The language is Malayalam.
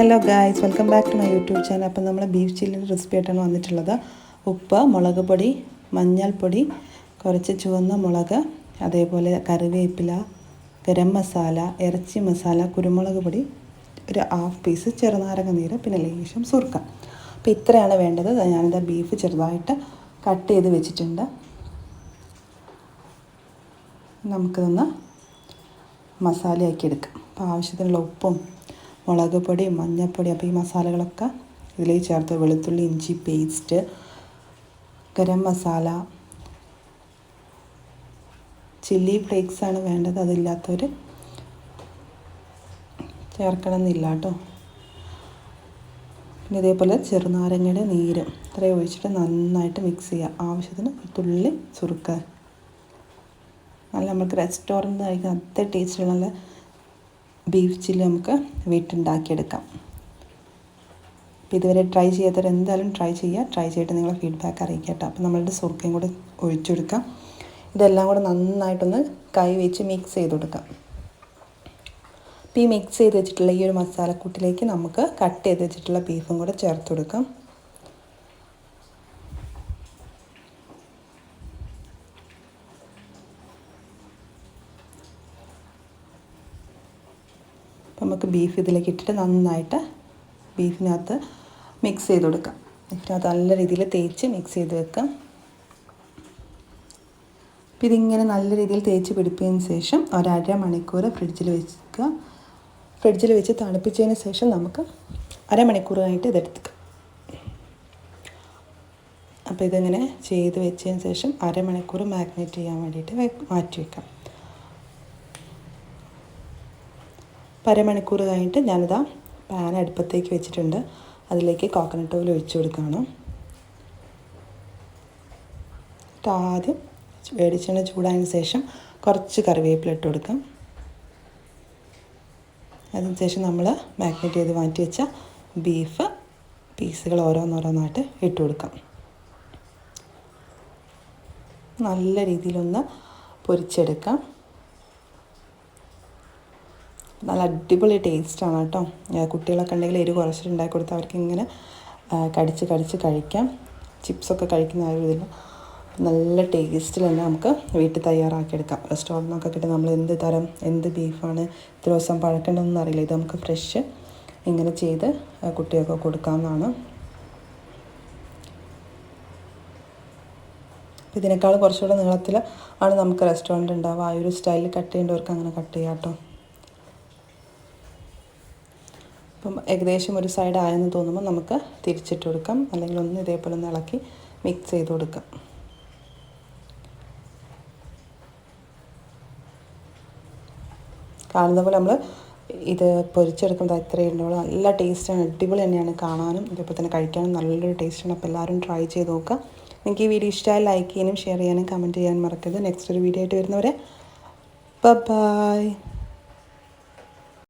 Hello guys welcome back to my YouTube channel അപ്പം നമ്മൾ ബീഫ് ചില്ലിന്റെ റെസിപ്പി ആയിട്ടാണ് വന്നിട്ടുള്ളത്. ഉപ്പ് മുളക് പൊടി മഞ്ഞൾപ്പൊടി കുറച്ച് ചുവന്ന മുളക് അതേപോലെ കറിവേപ്പില ഗരം മസാല ഇറച്ചി മസാല കുരുമുളക് പൊടി ഒരു ഹാഫ് പീസ് ചെറുനാരങ്ങ നീര് പിന്നെ ലേശം സുർക്ക. അപ്പോൾ ഇത്രയാണ് വേണ്ടത്. ഞാനിത് ബീഫ് ചെറുതായിട്ട് കട്ട് ചെയ്ത് വെച്ചിട്ടുണ്ട്. നമുക്കിതൊന്ന് മസാലയാക്കി എടുക്കാം. അപ്പോൾ ആവശ്യത്തിനുള്ള ഉപ്പും മുളക് പൊടി മഞ്ഞൾപ്പൊടി അപ്പോൾ ഈ മസാലകളൊക്കെ ഇതിലേക്ക് ചേർത്ത് വെളുത്തുള്ളി ഇഞ്ചി paste garam masala chilli flakes ആണ് വേണ്ടത്. അതില്ലാത്തവർ ചേർക്കണമെന്നില്ല കേട്ടോ. പിന്നെ ഇതേപോലെ ചെറുനാരങ്ങയുടെ നീര്. ഇത്രയും ഒഴിച്ചിട്ട് നന്നായിട്ട് മിക്സ് ചെയ്യുക ആവശ്യത്തിന് തുള്ളി സുറുക്ക. നല്ല നമുക്ക് റെസ്റ്റോറന്റ് കഴിക്കുന്ന അത്ര ടേസ്റ്റുള്ള നല്ല ബീഫ് ചില്ലി നമുക്ക് വീട്ടുണ്ടാക്കിയെടുക്കാം അപ്പോൾ ഇതുവരെ ട്രൈ ചെയ്യാത്തവർ എന്തായാലും ട്രൈ ചെയ്യുക. ട്രൈ ചെയ്തിട്ട് നിങ്ങളെ ഫീഡ്ബാക്ക് അറിയിക്കുക കേട്ടോ. അപ്പോൾ നമ്മളുടെ സുർക്കയും കൂടെ ഒഴിച്ചു കൊടുക്കാം. ഇതെല്ലാം കൂടെ നന്നായിട്ടൊന്ന് കൈ വെച്ച് മിക്സ് ചെയ്ത് കൊടുക്കാം. അപ്പോൾ ഈ മിക്സ് ചെയ്ത് വെച്ചിട്ടുള്ള ഈ ഒരു മസാലക്കൂട്ടിലേക്ക് നമുക്ക് കട്ട് ചെയ്ത് വെച്ചിട്ടുള്ള ബീഫും കൂടെ ചേർത്ത് കൊടുക്കാം. അപ്പോൾ നമുക്ക് ബീഫ് ഇതിലേക്ക് ഇട്ടിട്ട് നന്നായിട്ട് ബീഫിനകത്ത് മിക്സ് ചെയ്ത് കൊടുക്കാം. ബീഫിനകത്ത് നല്ല രീതിയിൽ തേച്ച് മിക്സ് ചെയ്ത് വെക്കാം. അപ്പം ഇതിങ്ങനെ നല്ല രീതിയിൽ തേച്ച് പിടിപ്പിച്ചതിന് ശേഷം ഒരര മണിക്കൂർ ഫ്രിഡ്ജിൽ വെക്കുക. ഫ്രിഡ്ജിൽ വെച്ച് തണുപ്പിച്ചതിന് ശേഷം നമുക്ക് അരമണിക്കൂറായിട്ട് കഴിഞ്ഞിട്ട് ഇതെടുക്കാം. അപ്പോൾ ഇതിങ്ങനെ ചെയ്ത് വെച്ചതിന് ശേഷം അരമണിക്കൂർ മാഗ്നേറ്റ് ചെയ്യാൻ വേണ്ടിയിട്ട് മാറ്റി വെക്കാം. അരമണിക്കൂർ കഴിഞ്ഞിട്ട് ഞാനിതാ പാൻ അടുപ്പത്തേക്ക് വെച്ചിട്ടുണ്ട്. അതിലേക്ക് കോക്കനട്ട് ഓയിൽ ഒഴിച്ചു കൊടുക്കുകയാണ് ആദ്യം വെളിച്ചെണ്ണ ചൂടായതിന് ശേഷം കുറച്ച് കറിവേപ്പില ഇട്ട് കൊടുക്കാം. അതിനുശേഷം നമ്മൾ മാഗ്നേറ്റ് ചെയ്ത് മാറ്റി വെച്ച ബീഫ് പീസുകൾ ഓരോന്നോരോന്നായിട്ട് ഇട്ട് കൊടുക്കാം. നല്ല രീതിയിലൊന്ന് പൊരിച്ചെടുക്കാം. നല്ല അടിപൊളി ടേസ്റ്റാണ് കേട്ടോ. കുട്ടികളൊക്കെ ഉണ്ടെങ്കിൽ എരിവ് കുറച്ചിട്ട് ഉണ്ടാക്കി കൊടുത്താൽ അവർക്ക് ഇങ്ങനെ കടിച്ച് കടിച്ച് കഴിക്കാം. ചിപ്സൊക്കെ കഴിക്കുന്ന ആരും ഇതില്ല നല്ല ടേസ്റ്റിൽ തന്നെ നമുക്ക് വീട്ടിൽ തയ്യാറാക്കിയെടുക്കാം. റെസ്റ്റോറന്റിനൊക്കെ കിട്ടി നമ്മൾ എന്ത് തരം എന്ത് ബീഫാണ് ഇത്ര ദിവസം പഴക്കേണ്ടതെന്ന് അറിയില്ല. ഇത് നമുക്ക് ഫ്രഷ് ഇങ്ങനെ ചെയ്ത് കുട്ടികൾക്ക് കൊടുക്കാവുന്നതാണ്. ഇതിനേക്കാൾ കുറച്ചുകൂടെ നീളത്തിൽ ആണ് നമുക്ക് റെസ്റ്റോറന്റ് ഉണ്ടാവുക ആ ഒരു സ്റ്റൈലിൽ കട്ട് ചെയ്യേണ്ടവർക്ക് അങ്ങനെ കട്ട് ചെയ്യാം കേട്ടോ. അപ്പം ഏകദേശം ഒരു സൈഡ് ആയെന്ന് തോന്നുമ്പോൾ നമുക്ക് തിരിച്ചിട്ട് കൊടുക്കാം. അല്ലെങ്കിൽ ഒന്ന് ഇതേപോലെ ഒന്ന് ഇളക്കി മിക്സ് ചെയ്ത് കൊടുക്കാം. കാണുന്ന പോലെ നമ്മൾ ഇത് പൊരിച്ചെടുക്കുന്നത് അത്രയും ഉണ്ടാവുള്ളൂ നല്ല ടേസ്റ്റാണ് അടിപൊളി തന്നെയാണ് കാണാനും. ഇതേപോലെ തന്നെ കഴിക്കാനും നല്ലൊരു ടേസ്റ്റാണ് അപ്പോൾ എല്ലാവരും ട്രൈ ചെയ്ത് നോക്കുക. നിങ്ങൾക്ക് ഈ വീഡിയോ ഇഷ്ടമായി ലൈക്ക് ചെയ്യാനും ഷെയർ ചെയ്യാനും കമന്റ് ചെയ്യാനും മറക്കരുത്. നെക്സ്റ്റ് ഒരു വീഡിയോ ആയിട്ട് വരുന്നവരെ ബൈ